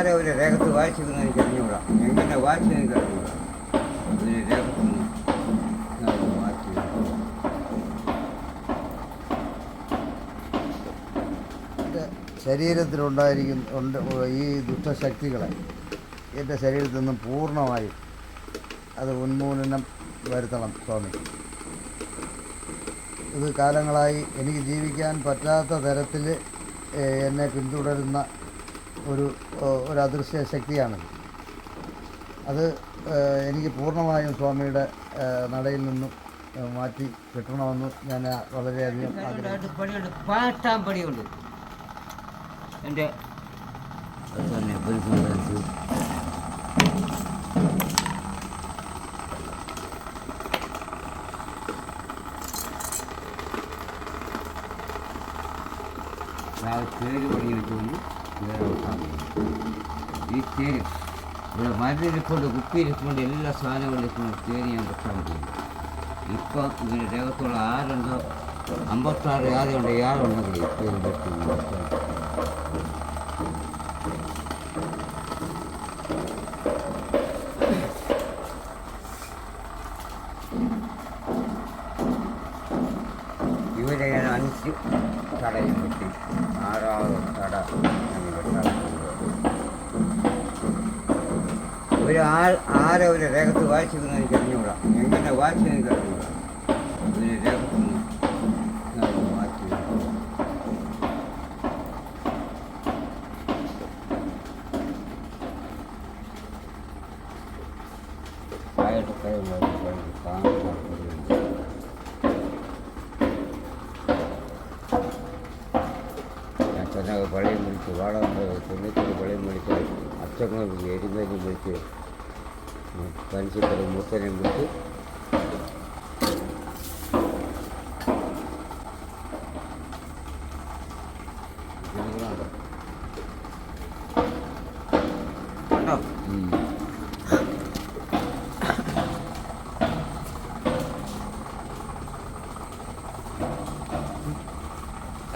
ആരെ ഒരു രേഖത്ത് വായിച്ചിരുന്ന എനിക്ക് അറിഞ്ഞുകൂടാ. എങ്ങനെ വായിച്ചത് എനിക്ക് അറിഞ്ഞുകൂടാ. രേഖത്തൊന്നും എന്റെ ശരീരത്തിലുണ്ടായിരിക്കുന്ന ഉണ്ട് ഈ ദുഷ്ടശക്തികളെ എന്റെ ശരീരത്തിൽ നിന്നും പൂർണമായും അത് ഉന്മൂലനം വരുത്തണം സ്വാമി. ഇത് കാലങ്ങളായി എനിക്ക് ജീവിക്കാൻ പറ്റാത്ത തരത്തിൽ എന്നെ പിന്തുടരുന്ന ഒരു ഒരു അദൃശ്യ ശക്തിയാണ്. അത് എനിക്ക് പൂർണമായും സ്വാമിയുടെ നടയിൽ നിന്നും മാറ്റി കിട്ടണമെന്ന് ഞാൻ വളരെയധികം പണിയുണ്ട് പാട്ടാൻ പണിയുണ്ട്. എന്റെ തന്നെ പരിസരത്ത് ಈ ತೇರಿ ಇವಳ ಮದುವೆ ಇಟ್ಕೊಂಡು ಗುಪ್ಪಿ ಇಟ್ಕೊಂಡು ಎಲ್ಲ ಸಾಧನಗಳು ಇಟ್ಕೊಂಡು ತೇರಿ ಅಂತ ಕಂಡು ಇಪ್ಪ ಇವನ ದೇವತೋಳ ಆರುಂಡು ಅಂಬತ್ತಾರು ಯಾರು ಉಂಟು ಯಾರು ಉಂಟು ತೇರಿ ಬರ್ತೀವಿ ಇವರ ಅನಿಸಿ ತಡೆಯಿಟ್ಟು ಆರು ഒരു ആൾ ആരെ ഒരു രേഖത്ത് വായിച്ചിരുന്നു എനിക്ക് അറിഞ്ഞുകൂടാ എങ്ങനെ വായിച്ചത് എനിക്ക് അറിഞ്ഞുകൂടാ ഒരു രേഖത്തൊന്നും ആയിട്ട് കഴിയുമ്പോൾ ಚೆನ್ನಾಗಿ ಬಳೆ ಮುಡಿತು ವಾಡ ತೊಂಬತ್ತೊಂದು ಬಳೆ ಮುಡಿತು ಅಷ್ಟಮಿ ಎಡಿಮೇಲೆ ಮುಡಿತು ಪಂಚಿಕರು ಮೂರ್ತನೆ ಮುಡಿತು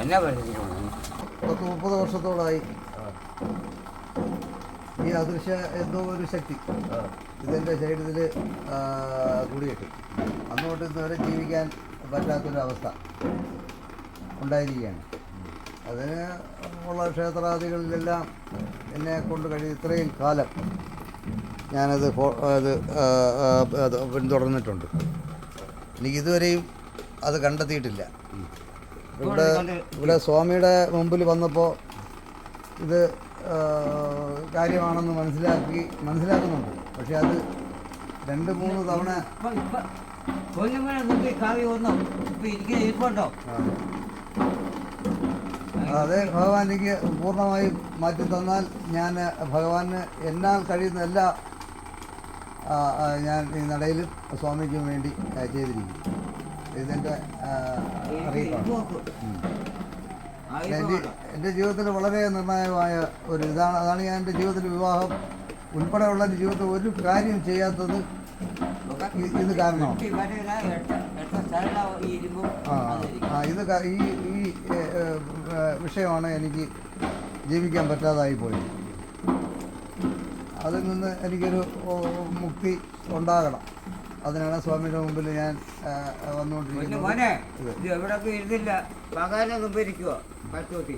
என்ன பண்ணுறீங்க പത്ത് മുപ്പത് വർഷത്തോളമായി ഈ അദൃശ്യ എന്തോ ഒരു ശക്തി ഇതിന്റെ ശരീരത്തിൽ കൂടിയിട്ട്. അന്നോട്ട് ഇന്നുവരെ ഇന്ന് വരെ ജീവിക്കാൻ പറ്റാത്തൊരവസ്ഥ ഉണ്ടായിരിക്കുകയാണ്. അതിന് ഉള്ള ക്ഷേത്രാദികളിലെല്ലാം എന്നെ കൊണ്ട് കഴിഞ്ഞ ഇത്രയും കാലം ഞാനത് അത് പിന്തുടർന്നിട്ടുണ്ട്. എനിക്ക് ഇതുവരെയും അത് കണ്ടെത്തിയിട്ടില്ല. ഇവിടെ ഇവിടെ സ്വാമിയുടെ മുമ്പിൽ വന്നപ്പോൾ ഇത് കാര്യമാണെന്ന് മനസ്സിലാക്കി മനസ്സിലാക്കുന്നുണ്ട്. പക്ഷെ അത് രണ്ട് മൂന്ന് തവണ അതെ ഭഗവാൻ എനിക്ക് പൂർണമായും മാറ്റി തന്നാൽ ഞാൻ ഭഗവാന് എന്നാൽ കഴിയുന്ന എല്ലാ ഞാൻ ഈ നടയിലും സ്വാമിക്കും വേണ്ടി ചെയ്തിരിക്കുന്നു. ചെയ്തിരിക്കും ഇതെന്റെ അറിയിപ്പാണ്. എന്റെ ജീവിതത്തിൽ വളരെ നിർണായകമായ ഒരു ഇതാണ്. അതാണ് ഞാൻ എന്റെ ജീവിതത്തിൽ വിവാഹം ഉൾപ്പെടെയുള്ള എന്റെ ജീവിതത്തിൽ ഒരു കാര്യം ചെയ്യാത്തത് ഇത് കാരണമാണ്. ആ ഇത് ഈ ഈ വിഷയമാണ് എനിക്ക് ജീവിക്കാൻ പറ്റാതായി പോയത്. അതിൽ നിന്ന് എനിക്കൊരു മുക്തി ഉണ്ടാകണം. അതിനാണ് സ്വാമിയുടെ മുമ്പിൽ ഞാൻ വന്നുകൊണ്ടിരിക്കുന്നത്. മോനെ ഇത്. എവിടെ ഇരുന്നില്ല. പകാനൊന്നും ഭരിക്കുക പറ്റൂട്ടി